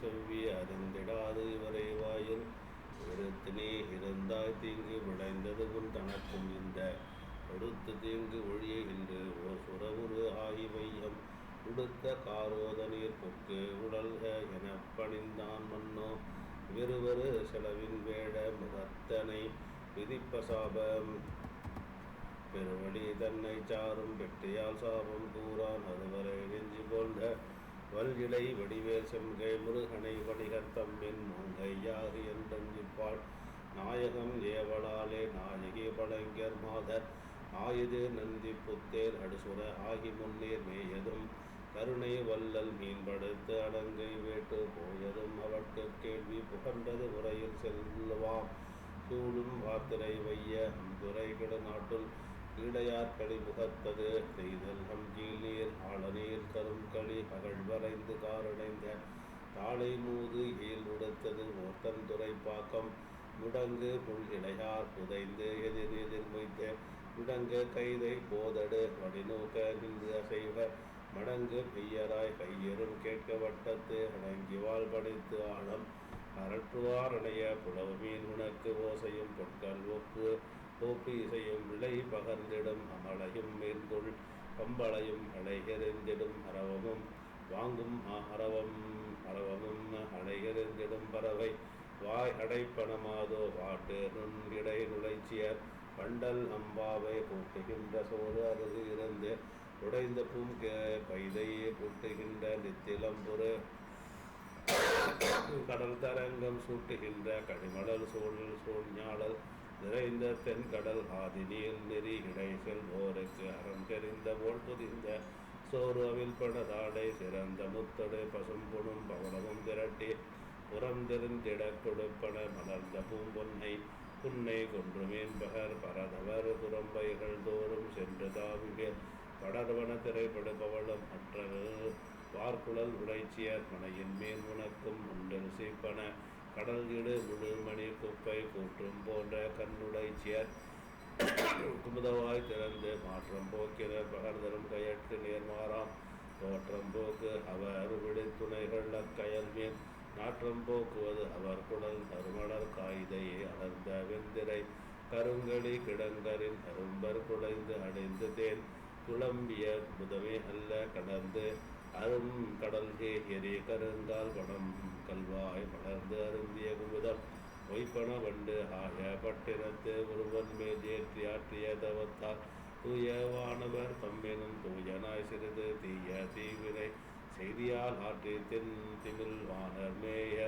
செவ்வி அறிந்திடாது இவரை வாயில். விருத்தினே இருந்தாய் தீங்கு விளைந்தது உன் தனக்கும் இந்த. கொடுத்து தீங்கு ஒழிய இன்று ஓர் சுரவுரு ஆகி மையம் உடுத்த காரோத நீர் பொக்கு உடல்க என பணிந்தான் மன்னோ. விறுவரு செலவின் வேட முகத்தனை விதிப்ப சாபம். பெருவழி தன்னை சாரும் பெட்டியால் சாபம் கூறான். அதுவரை நெஞ்சு போன்ற வல்இலை வடிவேல் செம்கை முருகனை வணிகர் என் மூங்கையாகு என்றிப்பாள் நாயகம் ஏவலாலே நாயகி வழங்கர் மாதர். ஆயுது நந்தி புத்தேர் அடுசுர ஆகி முன்னேர் மேயதும். கருணை வல்லல் மீன்படுத்து அடங்கை வேட்டு போயதும். அவர்க்கு கேள்வி புகண்டது உரையில் செல்லுவாம். சூடும் வார்த்திரை வைய துறை கிட நாட்டுள் ஈடையார் களி முகத்தது செய்தல் பகழ் வரைந்து காரடைந்த தாளை மூது ஈல் உடுத்தது ஓர்த்தன் பாக்கம் முடங்கு புல் இடையார் புதைந்து எதிர் எதிர் மொய்த்த முடங்கு கைதை போதடு வடிநோக்க நின்று அசைவ மடங்கு பெய்யராய் கையெறும் கேட்க வட்டத்து அடங்கி வாழ் படைத்து ஆழம். அரற்றுவார் அணைய புலவுமீன் உனக்கு ஓசையும் பொற்கள் ஒப்பு ஓப்பி இசையும் விளை பகர்ந்திடும் அமலையும் மேற்கொள் கம்பளையும் அலைகெறிந்திடும் அரவமும் வாங்கும் அரவம் அரவமும் அலைகெறிந்திடும் பறவை. வாய் அடைப்பணமாதோ வாட்டு நுண் இடை நுழைச்சியர். பண்டல் அம்பாவை கூட்டுகின்ற சோறு அருகு இருந்து உடைந்த பூங்க பைதையே கூட்டுகின்ற நித்திலம்புரு கடல் தரங்கம் சூட்டுகின்ற கடிமடல் சூழல் சூழ்ஞாளல் நிறைந்த தென்கடல் கடல் நீர் நெறி இடை செல்வோருக்கு அறம் தெரிந்த போல் புதிந்த சோறு படதாடை சிறந்த முத்தடு பசும்புணும் பவனமும் திரட்டி புறந்திருந்திட தெரிந்திடக் கொடுப்பன மலர்ந்த பூம்பொன்னை புன்னை கொன்று பகர் பரதவர் புறம்பைகள் தோறும் சென்று தாவிகள் படர்வன திரைப்படுபவளும் மற்ற வார்குழல் உடைச்சியர் மனையின் மேல் உனக்கும் உண்டில் சீப்பன. கடல் இடு முழுமணி குப்பை கூற்றும் போன்ற கண்ணுடைச்சியர் குமுதவாய் திறந்து மாற்றம் போக்கிற பகர்தரும் கையற்று நேர்மாறாம். தோற்றம் போக்கு அவர் விடுத்துணைகள் அக்கயல் மேல். நாற்றம் போக்குவது அவர் குடல் தருமலர் காய்தையே அடர்ந்த வெந்திரை. கருங்கடி கிடங்கரின் அரும்பர் குலைந்து அடைந்து தேன். துளம்பிய முதமே அல்ல கடந்து அரும் கடல்கே எரி கருங்கால் படம் கல்வாய் மலர்ந்து அருந்திய குமுதம். பொய்ப்பன வண்டு ஆய பட்டினத்து ஒருவன் மேல் ஏற்றி ஆற்றிய தவத்தால் தூய வானவர் தம்மெனும் தூயனாய் சிறிது தீய தீவினை செய்தியால் ஆற்றி தென் திமில் வானர் மேய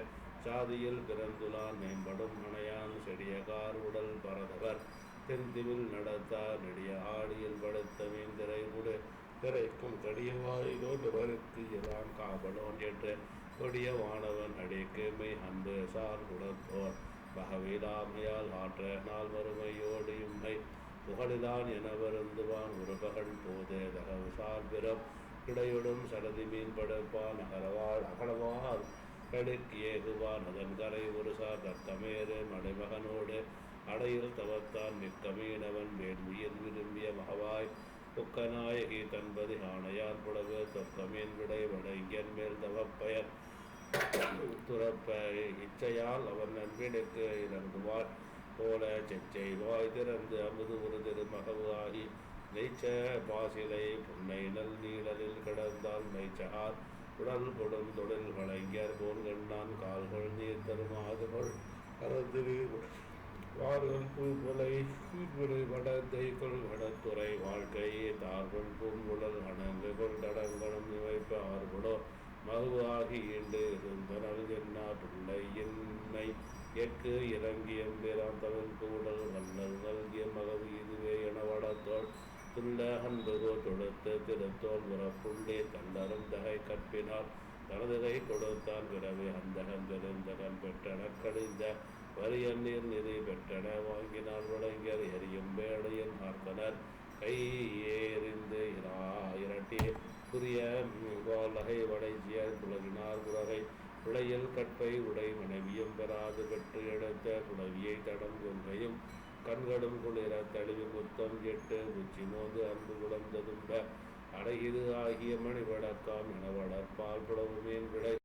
சாதியில் பிறந்துலான் மேம்படும் மனையான் செடிய கார் உடல் பரதவர். தென்திமில் நடத்தார் நெடிய ஆடியில் படுத்த வேந்திரை உடு. திரைக்கும் கடியவாயிலோடுவருக்கு இதான் காவலோன் என்று. கொடிய வானவன் அடிக்கு மெய் அன்பு சார் உடற்போர் பகவீதாமையால் ஆற்ற நாள் வறுமையோடு இம்மை. புகழிலான் என வருந்துவான் ஒரு பகல் போது தகவு சார்பிறம். கிடையுடும் சரதி மீன் படுப்பான் அகரவாள் அகலவாள். கடுக்கு ஏகுவான் அதன் கரை ஒரு சார் தத்தமேறு மலைமகனோடு. அடையில் தவத்தான் மிக்க மீனவன் மேல் விரும்பிய மகவாய். புக்கநாயகி தன்பது ஆணையார் புடவு தொக்கமீன் விடை வடங்கியன் மேல் தவப்பயன் துறப்ப இச்சையால் அவன் நண்பினுக்கு இறங்குவார். போல செச்சை வாய் திறந்து அமுது ஒரு திருமகவு ஆகி நெய்ச்ச பாசிலை புன்னை நல் நீழலில் கிடந்தால் மெய்ச்சகார். உடல் கொடும் தொழில் வழங்கியர் போல் கண்டான் கால்கள் நீர் தருமாதுகள் கரந்திரி. வார்கள் பூங்குலை பூங்குலை வடத்தை கொள் வடத்துறை வாழ்க்கையே தார்கள் பூங்குழல் அணங்குகள் தடங்களும் இவைப்ப மகுவாகி ஈண்டு இருந்தனல் பிள்ளை என்னை எற்கு இறங்கி எம்பிரான் தமிழ் கூடல் மன்னர் நல்கிய மகவு இதுவே என வடத்தோள் துள்ள அன்பகோ தொடுத்து திருத்தோல் உறப்புள்ளே தன்னரும் தகை கற்பினார். தனதுகை கொடுத்தான் பிறவே அந்தகன் பெருந்தகன் பெற்றன கடிந்த வரிய நீர் நிதி பெற்றன வாங்கினார் வழங்கியர் எரியும் வேளையில் பார்த்தனர் கை ஏறிந்து இரா- இரட்டி புரிய வாலகை வடைசிய புலகினார் உலகை உளையில் கற்பை உடை மனைவியும் பெறாது பெற்று எடுத்த புலவியை தடம் கொன்றையும் கண்களும் குளிர தழுவி முத்தம் எட்டு உச்சி மோந்து அன்பு குழந்ததும்ப. அடையிது ஆகிய மணி வடக்காம் என வளர்ப்பால் புலவு மீன் விடை